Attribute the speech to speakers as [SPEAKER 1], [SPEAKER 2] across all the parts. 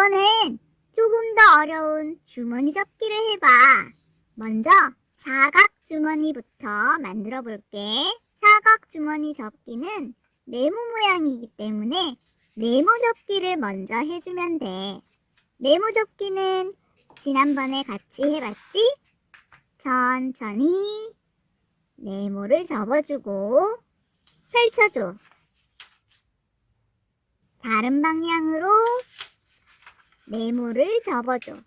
[SPEAKER 1] 이번엔 조금 더 어려운 주머니 접기를 해봐. 먼저 사각 주머니부터 만들어 볼게. 사각 주머니 접기는 네모 모양이기 때문에 네모 접기를 먼저 해주면 돼. 네모 접기는 지난번에 같이 해봤지? 천천히 네모를 접어주고 펼쳐줘. 다른 방향으로 네모를 접어줘.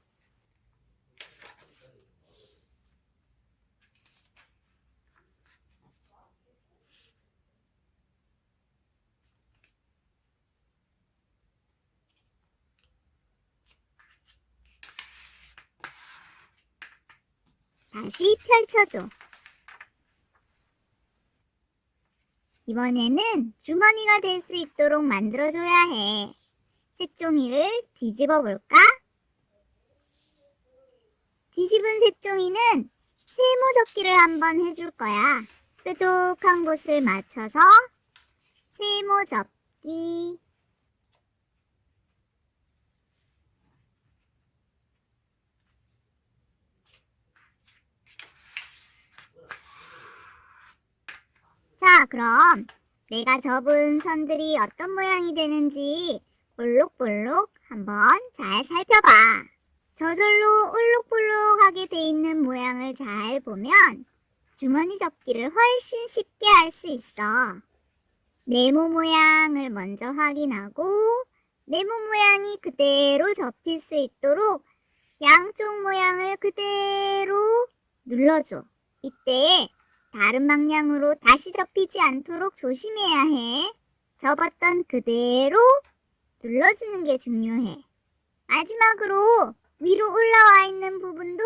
[SPEAKER 1] 다시 펼쳐줘. 이번에는 주머니가 될 수 있도록 만들어줘야 해. 색종이를 뒤집어 볼까? 뒤집은 색종이는 세모 접기를 한번 해줄 거야. 뾰족한 곳을 맞춰서 세모 접기. 자, 그럼 내가 접은 선들이 어떤 모양이 되는지 볼록볼록 한번 잘 살펴봐. 저절로 올록볼록하게 돼 있는 모양을 잘 보면 주머니 접기를 훨씬 쉽게 할 수 있어. 네모 모양을 먼저 확인하고 네모 모양이 그대로 접힐 수 있도록 양쪽 모양을 그대로 눌러줘. 이때 다른 방향으로 다시 접히지 않도록 조심해야 해. 접었던 그대로 눌러주는 게 중요해. 마지막으로 위로 올라와 있는 부분도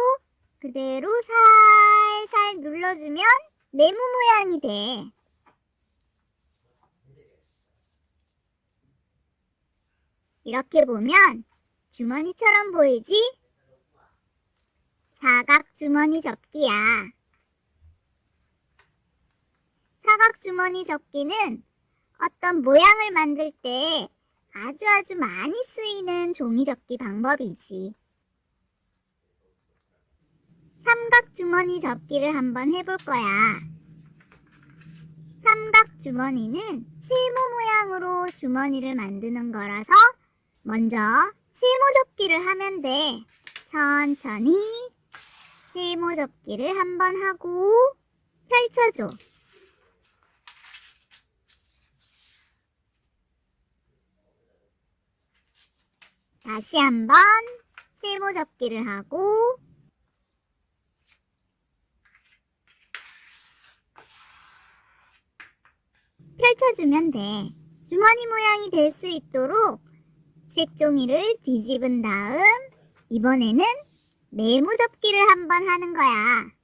[SPEAKER 1] 그대로 살살 눌러주면 네모 모양이 돼. 이렇게 보면 주머니처럼 보이지? 사각 주머니 접기야. 사각 주머니 접기는 어떤 모양을 만들 때 아주 아주 많이 쓰이는 종이 접기 방법이지. 삼각 주머니 접기를 한번 해볼 거야. 삼각 주머니는 세모 모양으로 주머니를 만드는 거라서 먼저 세모 접기를 하면 돼. 천천히 세모 접기를 한번 하고 펼쳐줘. 다시 한번 세모 접기를 하고 펼쳐주면 돼. 주머니 모양이 될 수 있도록 색종이를 뒤집은 다음 이번에는 네모 접기를 한번 하는 거야.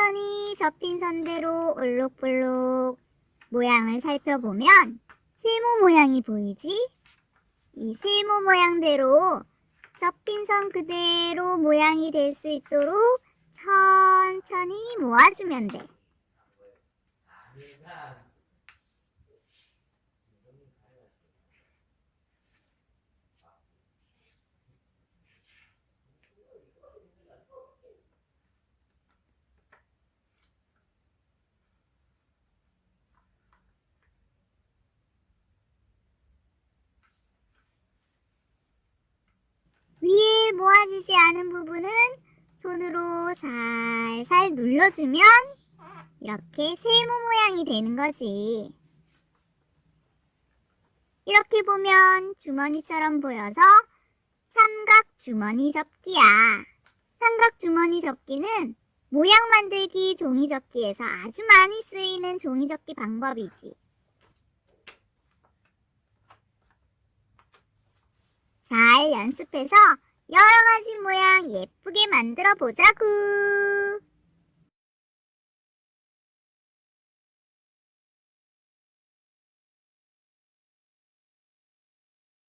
[SPEAKER 1] 천천히 접힌 선대로 올록볼록 모양을 살펴보면 세모 모양이 보이지? 이 세모 모양대로 접힌 선 그대로 모양이 될 수 있도록 천천히 모아주면 돼. 위에 모아지지 않은 부분은 손으로 살살 눌러주면 이렇게 세모 모양이 되는 거지. 이렇게 보면 주머니처럼 보여서 삼각 주머니 접기야. 삼각 주머니 접기는 모양 만들기 종이 접기에서 아주 많이 쓰이는 종이 접기 방법이지. 잘 연습해서 여러 가지 모양 예쁘게 만들어 보자구.